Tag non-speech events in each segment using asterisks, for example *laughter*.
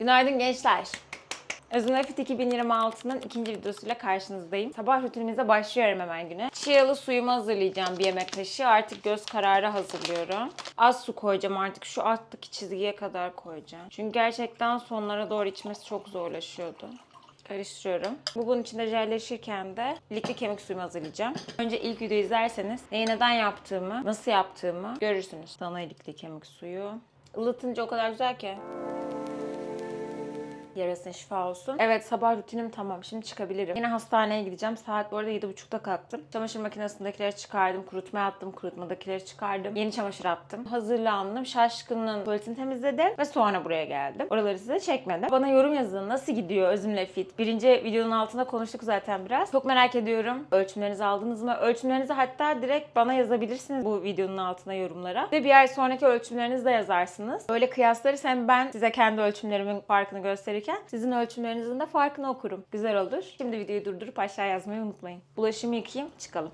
Günaydın gençler. Özümle Fit 2026'nın ikinci videosuyla karşınızdayım. Sabah rutinimize başlıyorum hemen güne. Chialı suyumu hazırlayacağım bir yemek kaşığı. Artık göz kararı hazırlıyorum. Az su koyacağım artık şu alttaki çizgiye kadar koyacağım. Çünkü gerçekten sonlara doğru içmesi çok zorlaşıyordu. Karıştırıyorum. Bu bunun içinde jelleşirken de ilikli kemik suyumu hazırlayacağım. Önce ilk videoyu izlerseniz neyi neden yaptığımı, nasıl yaptığımı görürsünüz. Dana ilikli kemik suyu. Ilıtınca o kadar güzel ki. Yarasın şifa olsun. Evet sabah rutinim tamam. Şimdi çıkabilirim. Yine hastaneye gideceğim. Saat bu arada 7.30'da kalktım. Çamaşır makinesindekileri çıkardım. Kurutmaya attım. Kurutmadakileri çıkardım. Yeni çamaşır attım. Hazırlandım. Şaşkınlığın tuvaletini temizledim. Ve sonra buraya geldim. Oraları size çekmedim. Bana yorum yazın. Nasıl gidiyor Özümle Fit? Birinci videonun altında konuştuk zaten biraz. Çok merak ediyorum. Ölçümlerinizi aldınız mı? Ölçümlerinizi hatta direkt bana yazabilirsiniz bu videonun altına yorumlara. Ve bir ay sonraki ölçümlerinizi de yazarsınız. Böyle kıyaslarız hem ben size kendi ölçümlerimin farkını gösterirken sizin ölçümlerinizin de farkını okurum. Güzel olur. Şimdi videoyu durdurup aşağı yazmayı unutmayın. Bulaşımı yıkayayım çıkalım.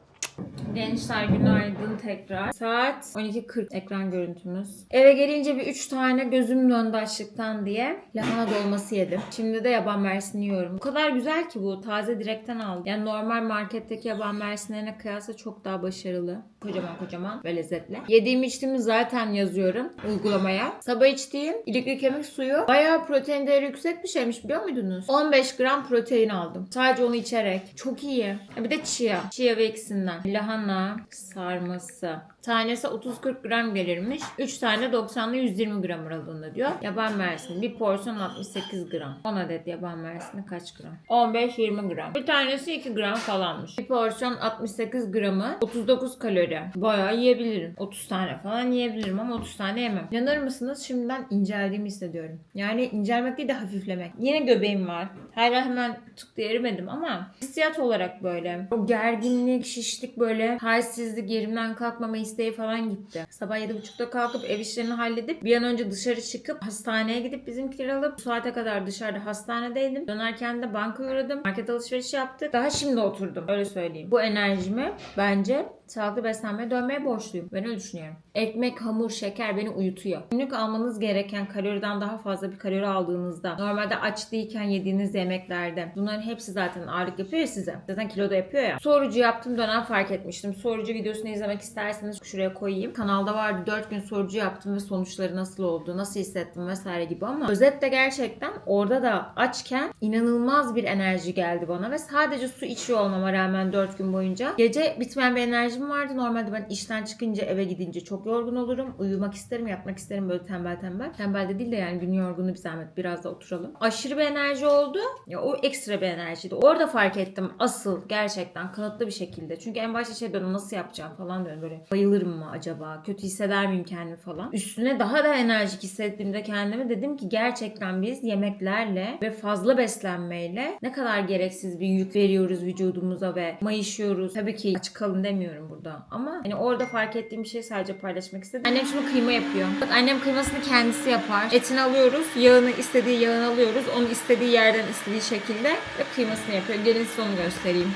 Gençler günaydın tekrar. Saat 12.40 ekran görüntümüz. Eve gelince bir 3 tane gözüm döndü açlıktan diye lahana dolması yedim. Şimdi de yaban mersini yiyorum. O kadar güzel ki bu. Taze direkten aldım. Yani normal marketteki yaban mersinlerine kıyasla çok daha başarılı. Kocaman kocaman ve lezzetli. Yediğim içtiğimi zaten yazıyorum uygulamaya. Sabah içtiğim ilikli kemik suyu bayağı protein değeri yüksek bir şeymiş biliyor muydunuz? 15 gram protein aldım. Sadece onu içerek. Çok iyi. Bir de chia. Chia ve ikisinden. Lahana sarması. Tanesi 30-40 gram gelirmiş. 3 tane 90'lı 120 gram aralığında diyor. Yaban mersini. Bir porsiyon 68 gram. 10 adet yaban mersini kaç gram? 15-20 gram. Bir tanesi 2 gram falanmış. Bir porsiyon 68 gramı 39 kalori. Bayağı yiyebilirim. 30 tane falan yiyebilirim ama 30 tane yemem. Yanır mısınız? Şimdiden inceldiğimi hissediyorum. Yani incelmek değil de hafiflemek. Yine göbeğim var. Hala hemen tık diye erimedim ama hissiyat olarak böyle. O gerginlik, şişlik böyle halsizlik, yerimden kalkmama isteği falan gitti. Sabah 7.30'da kalkıp ev işlerini halledip bir an önce dışarı çıkıp hastaneye gidip bizimkileri alıp bu saate kadar dışarıda hastanedeydim. Dönerken de banka uğradım. Market alışverişi yaptık. Daha şimdi oturdum. Öyle söyleyeyim. Bu enerjimi bence sağlıklı beslenmeye dönmeye borçluyum. Ben öyle düşünüyorum. Ekmek, hamur, şeker beni uyutuyor. Günlük almanız gereken kaloriden daha fazla bir kalori aldığınızda normalde aç değilken yediğiniz yemeklerde bunların hepsi zaten ağırlık yapıyor ya size. Zaten kilo da yapıyor ya. Sorucu yaptığım dönem fark etmiştim. Sorucu videosunu izlemek isterseniz şuraya koyayım. Kanalda vardı 4 gün sorucu yaptım ve sonuçları nasıl oldu, nasıl hissettim vesaire gibi ama özetle gerçekten orada da açken inanılmaz bir enerji geldi bana ve sadece su içiyor olmama rağmen 4 gün boyunca gece bitmeyen bir enerjim vardı. Normalde ben işten çıkınca eve gidince çok yorgun olurum. Uyumak isterim, yatmak isterim böyle tembel tembel. Tembel de değil de yani gün yorgunu bir zahmet biraz da oturalım. Aşırı bir enerji oldu. Ya o ekstra bir enerjiydi. Orada fark ettim asıl gerçekten kanıtlı bir şekilde. Çünkü en başta şey diyorum nasıl yapacağım falan diyorum böyle. Bayılırım mı acaba? Kötü hisseder miyim kendimi falan. Üstüne daha da enerjik hissettiğimde kendimi dedim ki gerçekten biz yemeklerle ve fazla beslenmeyle ne kadar gereksiz bir yük veriyoruz vücudumuza ve mayışıyoruz. Tabii ki aç kalın demiyorum burada ama hani orada fark ettiğim bir şey sadece paylaşmak istedim. Annem şimdi kıyma yapıyor. Bak annem kıymasını kendisi yapar. Etini alıyoruz. Yağını istediği yağını alıyoruz. Onu istediği yerden istediği şekilde ve kıymasını yapıyor. Gelin size onu göstereyim.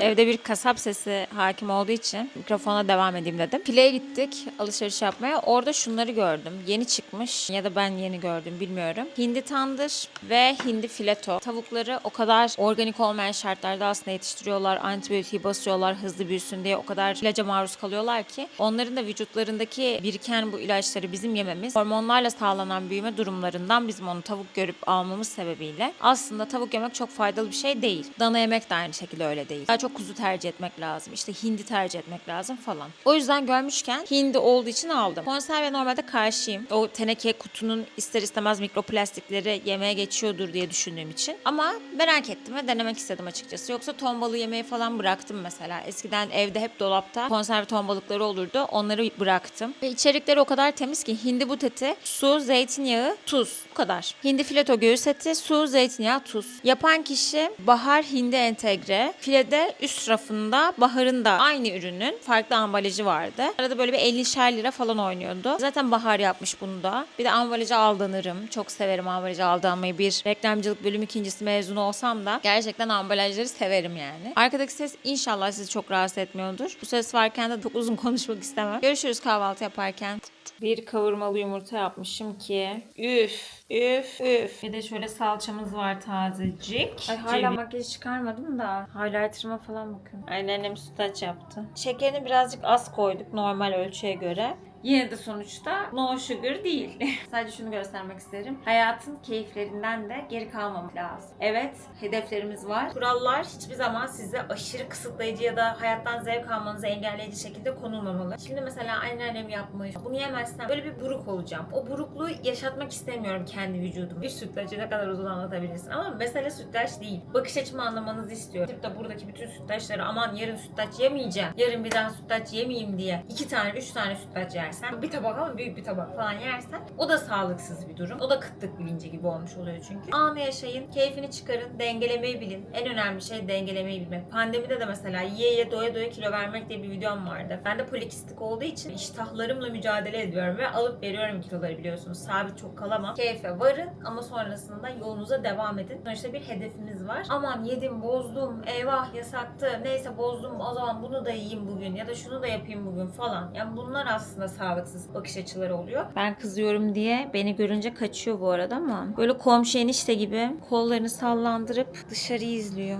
Evde bir kasap sesi hakim olduğu için mikrofona devam edeyim dedim. Fileye gittik alışveriş yapmaya. Orada şunları gördüm. Yeni çıkmış ya da ben yeni gördüm bilmiyorum. Hindi tandır ve hindi fileto. Tavukları o kadar organik olmayan şartlarda aslında yetiştiriyorlar. Antibiyotiği basıyorlar hızlı büyüsün diye o kadar ilaca maruz kalıyorlar ki onların da vücutlarındaki biriken bu ilaçları bizim yememiz hormonlarla sağlanan büyüme durumlarından bizim onu tavuk görüp almamız sebebiyle aslında tavuk yemek çok faydalı bir şey değil. Dana yemek de aynı şekilde öyle değil. Daha çok kuzu tercih etmek lazım. İşte hindi tercih etmek lazım falan. O yüzden görmüşken hindi olduğu için aldım. Konserve normalde karşıyım. O teneke kutunun ister istemez mikroplastikleri yemeğe geçiyordur diye düşündüğüm için. Ama merak ettim ve denemek istedim açıkçası. Yoksa ton balığı yemeği falan bıraktım mesela. Eskiden evde hep dolapta konserve ton balıkları olurdu. Onları bıraktım. Ve içerikleri o kadar temiz ki hindi but eti, su, zeytinyağı, tuz. Bu kadar. Hindi fileto göğüs eti, su, zeytinyağı, tuz. Yapan kişi bahar hindi entegre. Filede üst rafında Bahar'ın da aynı ürünün farklı ambalajı vardı. Arada böyle bir 50'şer lira falan oynuyordu. Zaten Bahar yapmış bunu da. Bir de ambalajı aldanırım. Çok severim ambalajı aldanmayı. Bir reklamcılık bölüm ikincisi mezunu olsam da gerçekten ambalajları severim yani. Arkadaki ses inşallah sizi çok rahatsız etmiyordur. Bu ses varken de çok uzun *laughs* konuşmak istemem. Görüşürüz kahvaltı yaparken. Bir kavurmalı yumurta yapmışım ki. Üf, üf, üf. Bir de şöyle salçamız var tazecik. Ay hala makyaj çıkarmadım da. Highlighter'ıma falan bakın. Anneannem sütlaç yaptı. Şekerini birazcık az koyduk normal ölçüye göre. Yine de sonuçta no sugar değil. *laughs* Sadece şunu göstermek isterim. Hayatın keyiflerinden de geri kalmamak lazım. Evet, hedeflerimiz var. Kurallar hiçbir zaman size aşırı kısıtlayıcı ya da hayattan zevk almanızı engelleyici şekilde konulmamalı. Şimdi mesela anneannem yapmış. Bunu yemezsem böyle bir buruk olacağım. O burukluğu yaşatmak istemiyorum kendi vücudum. Bir sütlacı ne kadar uzun anlatabilirsin. Ama mesele sütlaç değil. Bakış açımı anlamanızı istiyorum. De buradaki bütün sütlaçları aman yarın sütlaç yemeyeceğim. Yarın bir daha sütlaç yemeyeyim diye. iki tane, üç tane sütlaç yersen, bir tabak ama büyük bir tabak falan yersen o da sağlıksız bir durum. O da kıtlık bilinci gibi olmuş oluyor çünkü. Anı yaşayın, keyfini çıkarın, dengelemeyi bilin. En önemli şey dengelemeyi bilmek. Pandemide de mesela yiye yiye doya doya kilo vermek diye bir videom vardı. Ben de polikistik olduğu için iştahlarımla mücadele ediyorum ve alıp veriyorum kiloları biliyorsunuz. Sabit çok kalamam. Keyfe varın ama sonrasında yolunuza devam edin. Sonuçta bir hedefiniz var. Aman yedim, bozdum, eyvah yasaktı. Neyse bozdum o zaman bunu da yiyeyim bugün ya da şunu da yapayım bugün falan. Yani bunlar aslında sağlıksız bakış açıları oluyor. Ben kızıyorum diye beni görünce kaçıyor bu arada ama böyle komşu enişte gibi kollarını sallandırıp dışarıyı izliyor.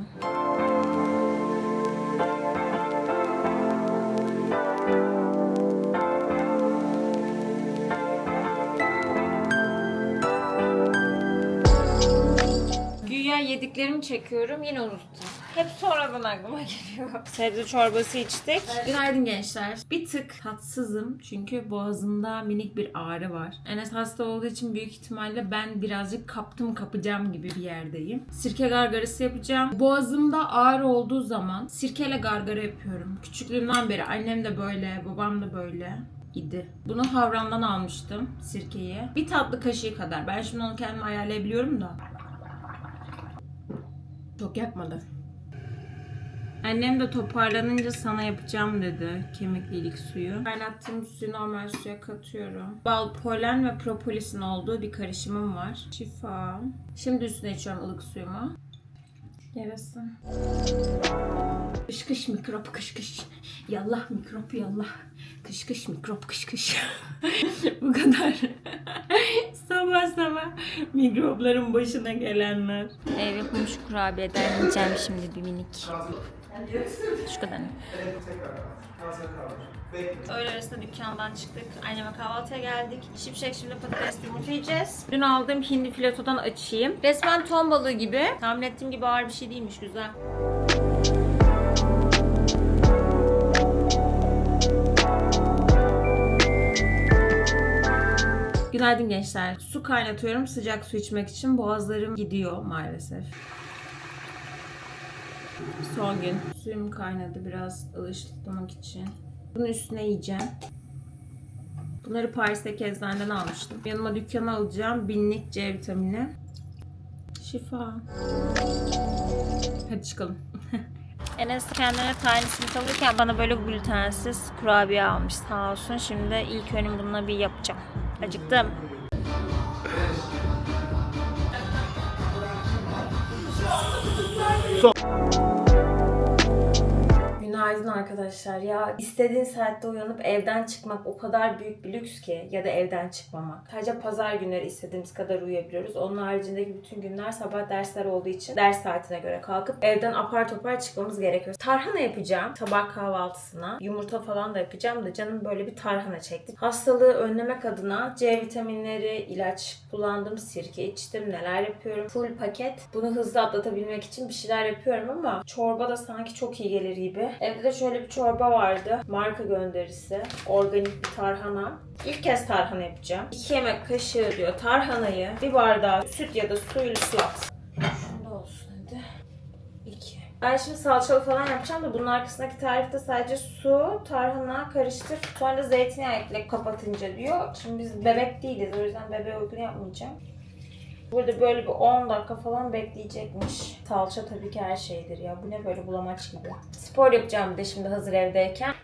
Güya yediklerimi çekiyorum yine unuttum. Hep sonradan aklıma geliyor. Sebze çorbası içtik. Günaydın gençler. Bir tık tatsızım çünkü boğazımda minik bir ağrı var. Enes hasta olduğu için büyük ihtimalle ben birazcık kaptım kapacağım gibi bir yerdeyim. Sirke gargarası yapacağım. Boğazımda ağrı olduğu zaman sirkeyle gargara yapıyorum. Küçüklüğümden beri annem de böyle, babam da böyle idi. Bunu Havran'dan almıştım sirkeyi. Bir tatlı kaşığı kadar. Ben şimdi onu kendim ayarlayabiliyorum da. Çok yakmadı. Annem de toparlanınca sana yapacağım dedi kemiklilik suyu. Kaynattığım suyu normal suya katıyorum. Bal, polen ve propolisin olduğu bir karışımım var. Şifa. Şimdi üstüne içiyorum ılık suyumu. Yarasın. Kış kış mikrop kış kış. Yallah mikrop yallah. Kış kış mikrop kış kış. *laughs* Bu kadar. Sabah sabah mikropların başına gelenler. Ev yapılmış kurabiyeden yiyeceğim şimdi bir minik. Şu kadar. Öğle arasında dükkandan çıktık. Anneme kahvaltıya geldik. Şipşek şimdi patatesli yumurta yiyeceğiz. Dün aldığım hindi filetodan açayım. Resmen ton balığı gibi. Tahmin ettiğim gibi ağır bir şey değilmiş. Güzel. Günaydın gençler. Su kaynatıyorum sıcak su içmek için. Boğazlarım gidiyor maalesef. Son gün. Suyum kaynadı biraz ılıştırmak için. Bunun üstüne yiyeceğim. Bunları Paris'teki eczaneden almıştım. Yanıma dükkana alacağım. Binlik C vitamini. Şifa. Hadi çıkalım. *laughs* Enes kendine tiny simit alırken bana böyle glutensiz kurabiye almış sağ olsun. Şimdi ilk önüm bununla bir yapacağım. Acıktım. Günaydın arkadaşlar. Ya istediğin saatte uyanıp evden çıkmak o kadar büyük bir lüks ki ya da evden çıkmamak. Sadece pazar günleri istediğimiz kadar uyuyabiliyoruz. Onun haricindeki bütün günler sabah dersler olduğu için ders saatine göre kalkıp evden apar topar çıkmamız gerekiyor. Tarhana yapacağım sabah kahvaltısına. Yumurta falan da yapacağım da canım böyle bir tarhana çekti. Hastalığı önlemek adına C vitaminleri, ilaç kullandım, sirke içtim, neler yapıyorum. Full paket. Bunu hızlı atlatabilmek için bir şeyler yapıyorum ama çorba da sanki çok iyi gelir gibi. Evde de şöyle bir çorba vardı. Marka gönderisi. Organik bir tarhana. İlk kez tarhana yapacağım. 2 yemek kaşığı diyor tarhanayı bir bardağı süt ya da suyla ıslat. Şunda olsun hadi. 2. Ben şimdi salçalı falan yapacağım da bunun arkasındaki tarifte sadece su, tarhana karıştır. Sonra zeytinyağı ekle kapatınca diyor. Şimdi biz bebek değiliz o yüzden bebeğe uygun yapmayacağım. Burada böyle bir 10 dakika falan bekleyecekmiş. Salça tabii ki her şeydir ya. Bu ne böyle bulamaç gibi. Spor yapacağım de şimdi hazır evdeyken.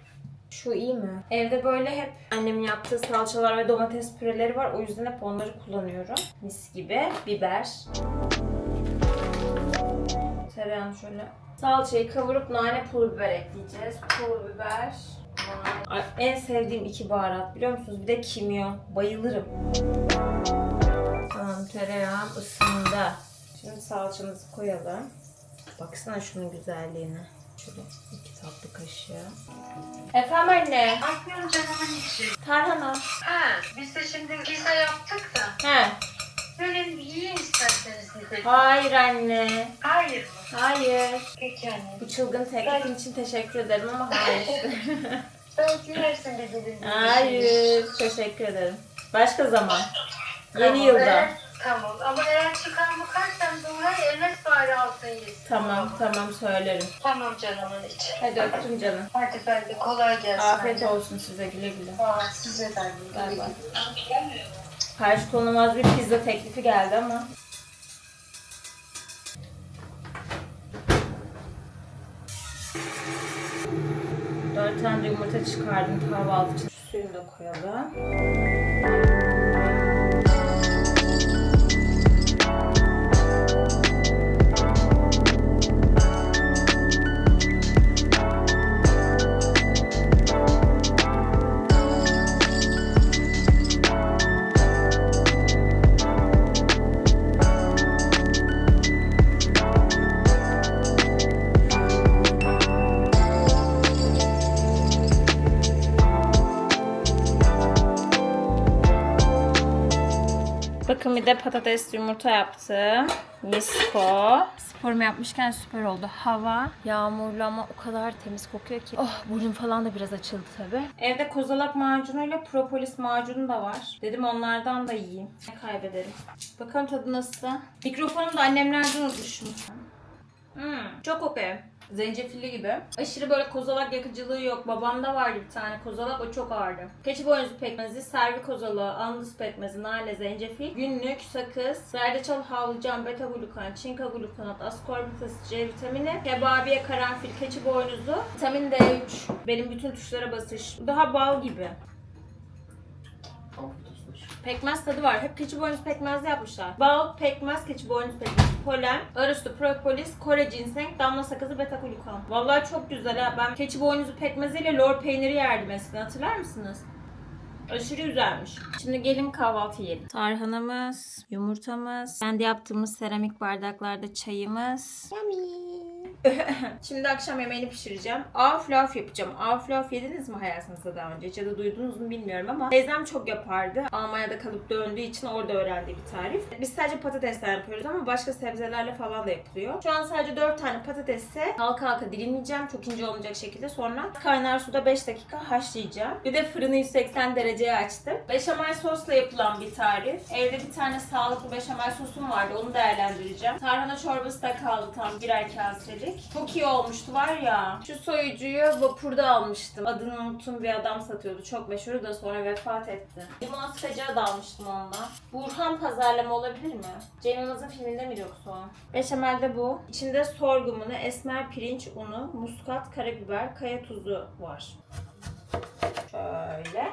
Şu iyi mi? Evde böyle hep annemin yaptığı salçalar ve domates püreleri var. O yüzden hep onları kullanıyorum. Mis gibi. Biber. Tereyağını şöyle. Salçayı kavurup nane pul biber ekleyeceğiz. Pul biber. Ay, en sevdiğim iki baharat biliyor musunuz? Bir de kimyon. Bayılırım. Tamam tereyağım ısındı. Şimdi salçamızı koyalım. Baksana şunun güzelliğine. Şöyle iki tatlı kaşığı. Efendim anne. Bakmıyorum canımın içi. Tarhana. Ha, biz de şimdi pizza yaptık da. He. Böyle yiyin isterseniz siz de. Hayır anne. Hayır mı? Hayır. Peki anne. Bu çılgın teklifin için teşekkür ederim ama hayır. *laughs* Belki yersin dilin. hayır. Teşekkür ederim. Başka zaman. Yeni yılda. Tamam ama eğer çıkar bakarsan sonra elmas bari altın yesin. Tamam tamam söylerim. Tamam canımın içi. Hadi öptüm canım. Hadi ben de kolay gelsin. Afiyet anne. olsun size güle güle. Aa, size de anne. Bay bay. Karşılanamaz bir pizza teklifi geldi ama. Dört tane yumurta çıkardım kahvaltı için. Suyunu da koyalım. Bir de patates yumurta yaptım. Misko. Sporumu yapmışken süper oldu. Hava yağmurlu ama o kadar temiz kokuyor ki. Oh burnum falan da biraz açıldı tabi. Evde kozalak macunuyla propolis macunu da var. Dedim onlardan da yiyeyim. Ne kaybederim. Bakalım tadı nasıl. Mikrofonumu da annemlerden unutmuşum. Hmm, çok okey. Zencefilli gibi. Aşırı böyle kozalak yakıcılığı yok. Babamda vardı bir tane kozalak o çok ağırdı. Keçi boynuzu pekmezi, servi kozalağı, andız pekmezi, nane, zencefil, günlük, sakız, zerdeçal, havlucan, beta glukan, çinka glukonat, askorbic asit, C vitamini, kebabiye, karanfil, keçi boynuzu, vitamin D3. Benim bütün tuşlara basış. Daha bal gibi. Pekmez tadı var. Hep keçi boynuzu pekmezli yapmışlar. Bal, pekmez, keçi boynuzu pekmez, polen, arıstü, propolis, Kore ginseng, damla sakızı, beta glukan. Vallahi çok güzel ha. Ben keçi boynuzu pekmeziyle lor peyniri yerdim eskiden. Hatırlar mısınız? Aşırı güzelmiş. Şimdi gelin kahvaltı yiyelim. Tarhanamız, yumurtamız, kendi yaptığımız seramik bardaklarda çayımız. *laughs* Şimdi akşam yemeğini pişireceğim. Aflaf yapacağım. Aflaf yediniz mi hayatınızda daha önce? Hiç Ya da duydunuz mu bilmiyorum ama teyzem çok yapardı. Almanya'da kalıp döndüğü için orada öğrendiği bir tarif. Biz sadece patatesten yapıyoruz ama başka sebzelerle falan da yapılıyor. Şu an sadece 4 tane patatesi halka halka dilimleyeceğim. Çok ince olmayacak şekilde. Sonra kaynar suda 5 dakika haşlayacağım. Bir de fırını 180 dereceye açtım. Beşamel sosla yapılan bir tarif. Evde bir tane sağlıklı beşamel sosum vardı. Onu değerlendireceğim. Tarhana çorbası da kaldı tam birer kaselik. Çok iyi olmuştu var ya. Şu soyucuyu vapurda almıştım. Adını unuttuğum bir adam satıyordu. Çok meşhur da sonra vefat etti. Limon sıkacağı da almıştım ondan. Burhan pazarlama olabilir mi? Cem Yılmaz'ın filminde mi yoksa o? Beşamel de bu. İçinde sorgumunu, esmer pirinç unu, muskat, karabiber, kaya tuzu var. Şöyle.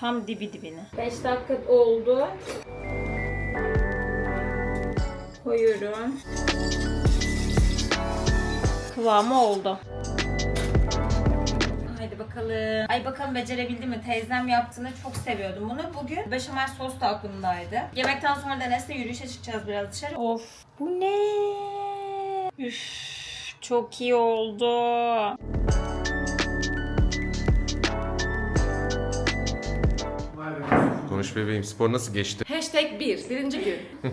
Tam dibi dibine. 5 dakika oldu. Koyuyorum. Kıvamı oldu. Haydi bakalım. Ay bakalım becerebildi mi? Teyzem yaptığını çok seviyordum bunu. Bugün beşamel sos da aklımdaydı. Yemekten sonra da Enes'le yürüyüşe çıkacağız biraz dışarı. Of. Bu ne? Üf. Çok iyi oldu. Konuş bebeğim spor nasıl geçti? Hashtag 1, birinci gün. *laughs*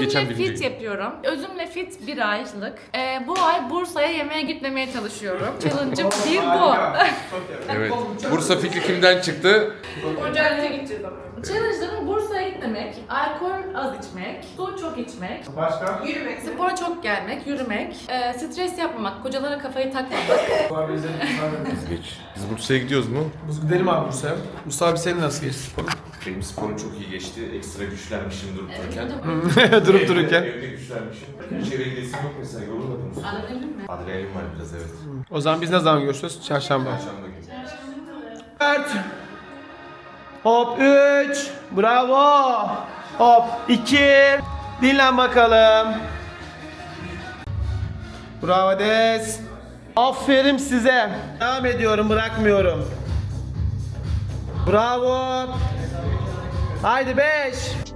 Geçen Özümle birinci fit gün. yapıyorum. Özümle fit bir aylık. Ee, bu ay Bursa'ya yemeğe gitmemeye çalışıyorum. *laughs* Challenge'ım bir bu. *laughs* Evet. Bursa fikri kimden çıktı? Ocak'ta gideceğiz ama. Challenge'larım Bursa'ya gitmemek, alkol az içmek, su çok içmek, Başka? yürümek, spora çok gelmek, yürümek, e, stres yapmamak, kocalara kafayı takmamak. *laughs* Var bizde Biz geç. Biz Bursa'ya gidiyoruz mu? Biz gidelim abi Bursa'ya. Mustafa abi senin nasıl geçti sporun? Benim sporum çok iyi geçti. Ekstra güçlenmişim durup dururken. *laughs* Durup Evde- dururken. Evde güçlenmişim. Hiç eve gidesim yok mesela. Yorulmadın mı? Anladın mı? Adrenalin var biraz evet. O zaman biz ne zaman görüşürüz? Çarşamba. Perşembe günü. Evet. Hop 3. Bravo. Hop 2. Dinlen bakalım. Bravo Des. Aferin size. Devam ediyorum bırakmıyorum. Bravo. Haydi 5.